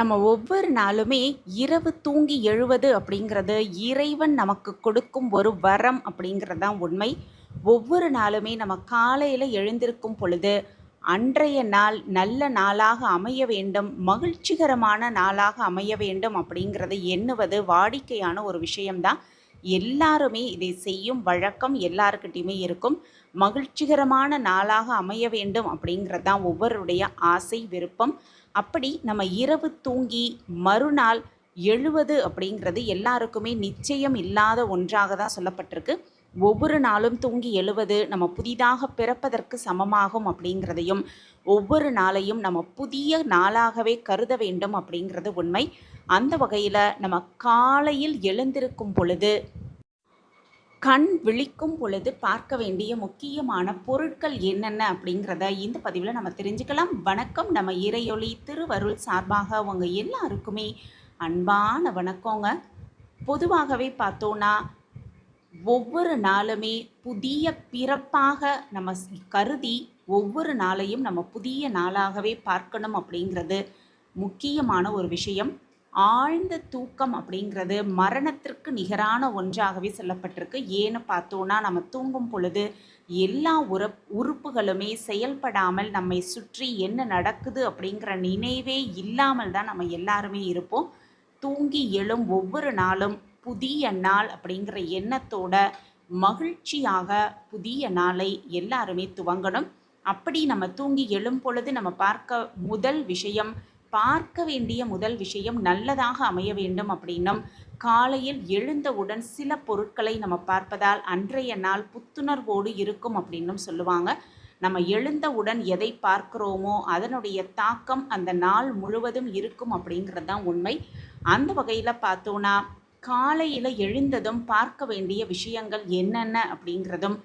நம்ம ஒவ்வொரு நாளுமே இரவு தூங்கி எழுவது அப்படிங்கிறது இறைவன் நமக்கு கொடுக்கும் ஒரு வரம் அப்படிங்கிறது தான் உண்மை. ஒவ்வொரு நாளுமே நம்ம காலையில் எழுந்திருக்கும் பொழுது அன்றைய நாள் நல்ல நாளாக அமைய வேண்டும் மகிழ்ச்சிகரமான நாளாக அமைய வேண்டும் அப்படிங்கிறத எண்ணுவது வாடிக்கையான ஒரு விஷயம்தான். எல்லாருமே இதை செய்யும் வழக்கம் எல்லாருக்கிட்டையுமே இருக்கும். மகிழ்ச்சிகரமான நாளாக அமைய வேண்டும் அப்படிங்கிறது தான் ஒவ்வொருடைய ஆசை விருப்பம். அப்படி நம்ம இரவு தூங்கி மறுநாள் எழுவது அப்படிங்கிறது எல்லாருக்குமே நிச்சயம் இல்லாத ஒன்றாக தான் சொல்லப்பட்டிருக்கு. ஒவ்வொரு நாளும் தூங்கி எழுவது நம்ம புதிதாக பிறப்பதற்கு சமமாகும் அப்படிங்கிறதையும் ஒவ்வொரு நாளையும் நம்ம புதிய நாளாகவே கருத வேண்டும் அப்படிங்கிறது உண்மை. அந்த வகையில் நம்ம காலையில் எழுந்திருக்கும் பொழுது கண் விழிக்கும் பொழுது பார்க்க வேண்டிய முக்கியமான பொருட்கள் என்னென்ன அப்படிங்கிறத இந்த பதிவில் நம்ம தெரிஞ்சுக்கலாம். வணக்கம். நம்ம இறையொளி திருவருள் சார்பாக அவங்க எல்லாருக்குமே அன்பான வணக்கங்க. பொதுவாகவே பார்த்தோன்னா ஒவ்வொரு நாளுமே புதிய பிறப்பாக நம்ம கருதி ஒவ்வொரு நாளையும் நம்ம புதிய நாளாகவே பார்க்கணும் அப்படிங்கிறது முக்கியமான ஒரு விஷயம். ஆழ்ந்த தூக்கம் அப்படிங்கிறது மரணத்திற்கு நிகரான ஒன்றாகவே சொல்லப்பட்டிருக்கு. ஏன்னு பார்த்தோன்னா நம்ம தூங்கும் பொழுது எல்லா உற உறுப்புகளுமே செயல்படாமல் நம்மை சுற்றி என்ன நடக்குது அப்படிங்கிற நினைவே இல்லாமல் தான் நம்ம எல்லாருமே இருப்போம். தூங்கி எழும் ஒவ்வொரு நாளும் புதிய நாள் அப்படிங்கிற எண்ணத்தோட மகிழ்ச்சியாக புதிய நாளை எல்லாருமே துவங்கணும். அப்படி நம்ம தூங்கி எழும் பொழுது நம்ம பார்க்க முதல் விஷயம் பார்க்க வேண்டிய முதல் விஷயம் நல்லதாக அமைய வேண்டும் அப்படின்னும். காலையில் எழுந்தவுடன் சில பொருட்களை நம்ம பார்ப்பதால் அன்றைய நாள் புத்துணர்வோடு இருக்கும் அப்படின்னும் சொல்லுவாங்க. நம்ம எழுந்தவுடன் எதை பார்க்கிறோமோ அதனுடைய தாக்கம் அந்த நாள் முழுவதும் இருக்கும் அப்படிங்கிறது தான் உண்மை. அந்த வகையில் பார்த்தோன்னா காலையில் எழுந்ததும் பார்க்க வேண்டிய விஷயங்கள் என்னென்ன அப்படிங்கிறதும்